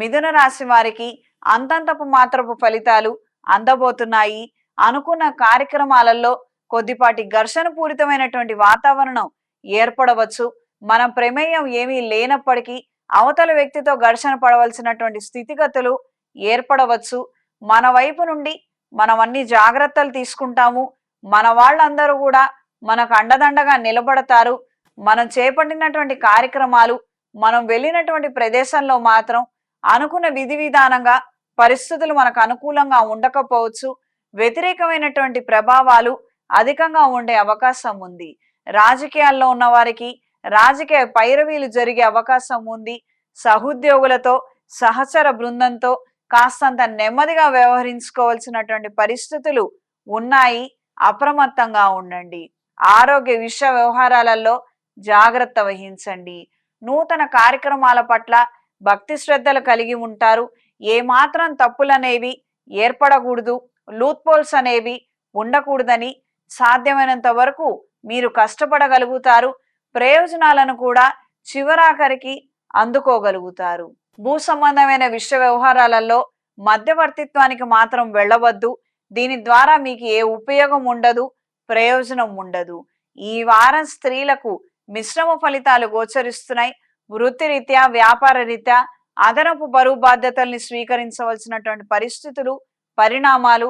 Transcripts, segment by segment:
మిథున రాశి వారికి అంతంతపు మాత్రపు ఫలితాలు అందబోతున్నాయి. అనుకున్న కార్యక్రమాలలో కొద్దిపాటి ఘర్షణ పూరితమైనటువంటి వాతావరణం ఏర్పడవచ్చు. మన ప్రమేయం ఏమీ లేనప్పటికీ అవతల వ్యక్తితో ఘర్షణ పడవలసినటువంటి స్థితిగతులు ఏర్పడవచ్చు. మన వైపు నుండి మనం అన్ని జాగ్రత్తలు తీసుకుంటాము. మన వాళ్ళందరూ కూడా మనకు అండదండగా నిలబడతారు. మనం చేపట్టినటువంటి కార్యక్రమాలు మనం వెళ్ళినటువంటి ప్రదేశంలో మాత్రం అనుకున్న విధి విధానంగా పరిస్థితులు మనకు అనుకూలంగా ఉండకపోవచ్చు. వ్యతిరేకమైనటువంటి ప్రభావాలు అధికంగా ఉండే అవకాశం ఉంది. రాజకీయాల్లో ఉన్న వారికి రాజకీయ పైరవీలు జరిగే అవకాశం ఉంది. సహోద్యోగులతో సహచర బృందంతో కాస్తంత నెమ్మదిగా వ్యవహరించుకోవాల్సినటువంటి పరిస్థితులు ఉన్నాయి. అప్రమత్తంగా ఉండండి. ఆరోగ్య విషయ వ్యవహారాలలో జాగ్రత్త వహించండి. నూతన కార్యక్రమాల పట్ల భక్తి శ్రద్ధలు కలిగి ఉంటారు. ఏమాత్రం తప్పులనేవి ఏర్పడకూడదు. లూత్పోల్స్ అనేవి ఉండకూడదని సాధ్యమైనంత వరకు మీరు కష్టపడగలుగుతారు. ప్రయోజనాలను కూడా చివరాఖరికి అందుకోగలుగుతారు. భూ సంబంధమైన విషయ వ్యవహారాలలో మధ్యవర్తిత్వానికి మాత్రం వెళ్ళవద్దు. దీని ద్వారా మీకు ఏ ఉపయోగం ఉండదు ప్రయోజనం ఉండదు. ఈ వారం స్త్రీలకు మిశ్రమ ఫలితాలు గోచరిస్తున్నాయి. వృత్తిరీత్యా వ్యాపార రీత్యా అదనపు బరువు బాధ్యతల్ని స్వీకరించవలసినటువంటి పరిస్థితులు పరిణామాలు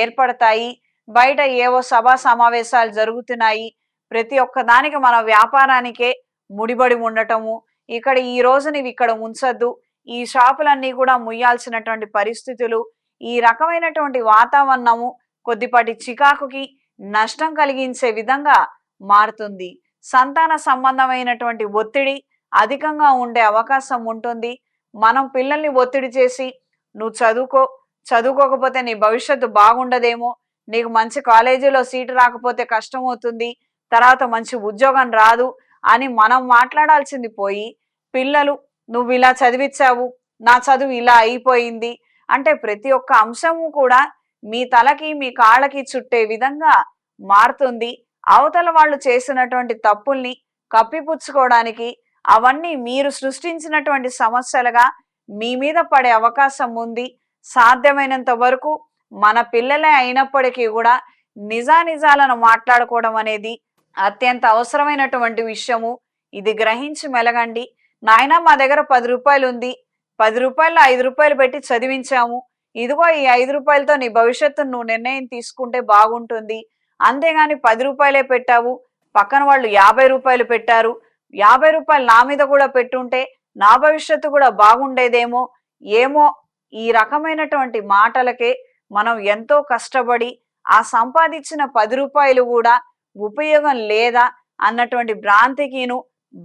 ఏర్పడతాయి. బయట ఏవో సభా సమావేశాలు జరుగుతున్నాయి. ప్రతి ఒక్కదానికి మన వ్యాపారానికే ముడిబడి ఉండటము. ఇక్కడ ఈ రోజు నీవు ఇక్కడ ఉంచద్దు. ఈ షాపులన్నీ కూడా ముయ్యాల్సినటువంటి పరిస్థితులు. ఈ రకమైనటువంటి వాతావరణము కొద్దిపాటి చికాకుకి నష్టం కలిగించే విధంగా మారుతుంది. సంతాన సంబంధమైనటువంటి ఒత్తిడి అధికంగా ఉండే అవకాశం ఉంటుంది. మనం పిల్లల్ని ఒత్తిడి చేసి నువ్వు చదువుకో చదువుకోకపోతే నీ భవిష్యత్తు బాగుండదేమో నీకు మంచి కాలేజీలో సీటు రాకపోతే కష్టం అవుతుంది తర్వాత మంచి ఉద్యోగం రాదు అని మనం మాట్లాడాల్సింది పోయి పిల్లలు నువ్వు ఇలా చదివించావు నా చదువు ఇలా అయిపోయింది అంటే ప్రతి ఒక్క అంశము కూడా మీ తలకి మీ కాళ్ళకి చుట్టే విధంగా మారుతుంది. అవతల వాళ్ళు చేసినటువంటి తప్పుల్ని కప్పిపుచ్చుకోవడానికి అవన్నీ మీరు సృష్టించినటువంటి సమస్యలుగా మీ మీద పడే అవకాశం ఉంది. సాధ్యమైనంత వరకు మన పిల్లలే అయినప్పటికీ కూడా నిజానిజాలను మాట్లాడుకోవడం అనేది అత్యంత అవసరమైనటువంటి విషయము. ఇది గ్రహించి మెలగండి. నాయన మా దగ్గర పది రూపాయలు ఉంది. పది రూపాయలు ఐదు రూపాయలు పెట్టి చదివించాము. ఇదిగో ఈ ఐదు రూపాయలతో నీ భవిష్యత్తును నువ్వు నిర్ణయం తీసుకుంటే బాగుంటుంది. అంతేగాని పది రూపాయలే పెట్టావు. పక్కన వాళ్ళు యాభై రూపాయలు పెట్టారు. యాభై రూపాయలు నా మీద కూడా పెట్టుంటే నా భవిష్యత్తు కూడా బాగుండేదేమో ఏమో ఈ రకమైనటువంటి మాటలకే మనం ఎంతో కష్టపడి ఆ సంపాదించిన పది రూపాయలు కూడా ఉపయోగం లేదా అన్నటువంటి భ్రాంతికిను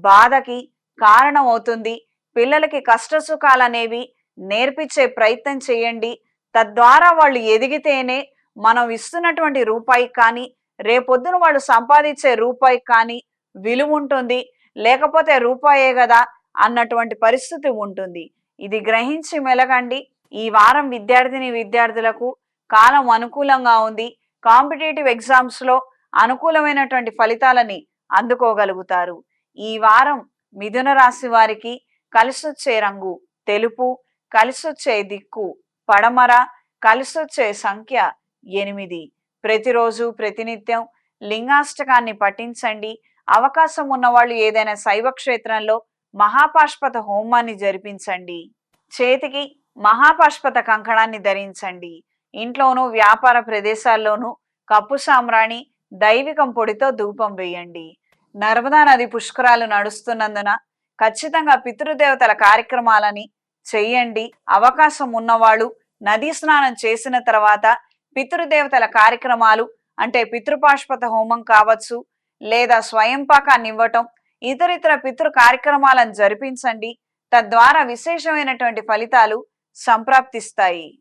బాధకి కారణం అవుతుంది పిల్లలకి కష్ట సుఖాలనేవి నేర్పించే ప్రయత్నం చేయండి. తద్వారా వాళ్ళు ఎదిగితేనే మనం ఇస్తున్నటువంటి రూపాయి కానీ రేపొద్దున వాళ్ళు సంపాదించే రూపాయి కానీ విలువ ఉంటుంది. లేకపోతే రూపాయే కదా అన్నటువంటి పరిస్థితి ఉంటుంది. ఇది గ్రహించి మెలగండి. ఈ వారం విద్యార్థిని విద్యార్థులకు కాలం అనుకూలంగా ఉంది. కాంపిటేటివ్ ఎగ్జామ్స్లో అనుకూలమైనటువంటి ఫలితాలని అందుకోగలుగుతారు. ఈ వారం మిథున రాశి వారికి కలిసొచ్చే రంగు తెలుపు కలిసొచ్చే దిక్కు పడమర కలిసొచ్చే సంఖ్య ఎనిమిది. ప్రతిరోజు ప్రతినిత్యం లింగాష్టకాన్ని పఠించండి. అవకాశం ఉన్నవాళ్ళు ఏదైనా శైవ క్షేత్రంలో మహాపాష్పత హోమాన్ని జరిపించండి. చేతికి మహాపాష్పత కంకణాన్ని ధరించండి. ఇంట్లోనూ వ్యాపార ప్రదేశాల్లోనూ కప్పు సామ్రాణి దైవికం పొడితో ధూపం వేయండి. నర్మదా నది పుష్కరాలు నడుస్తున్నందున ఖచ్చితంగా పితృదేవతల కార్యక్రమాలని చెయ్యండి అవకాశం ఉన్నవాళ్ళు నదీ స్నానం చేసిన తర్వాత పితృదేవతల కార్యక్రమాలు అంటే పితృపాష్పత హోమం కావచ్చు లేదా స్వయం పాకాన్ని ఇవ్వటం ఇతరితర పితృ కార్యక్రమాలను జరిపించండి తద్వారా విశేషమైనటువంటి ఫలితాలు సంప్రాప్తిస్తాయి.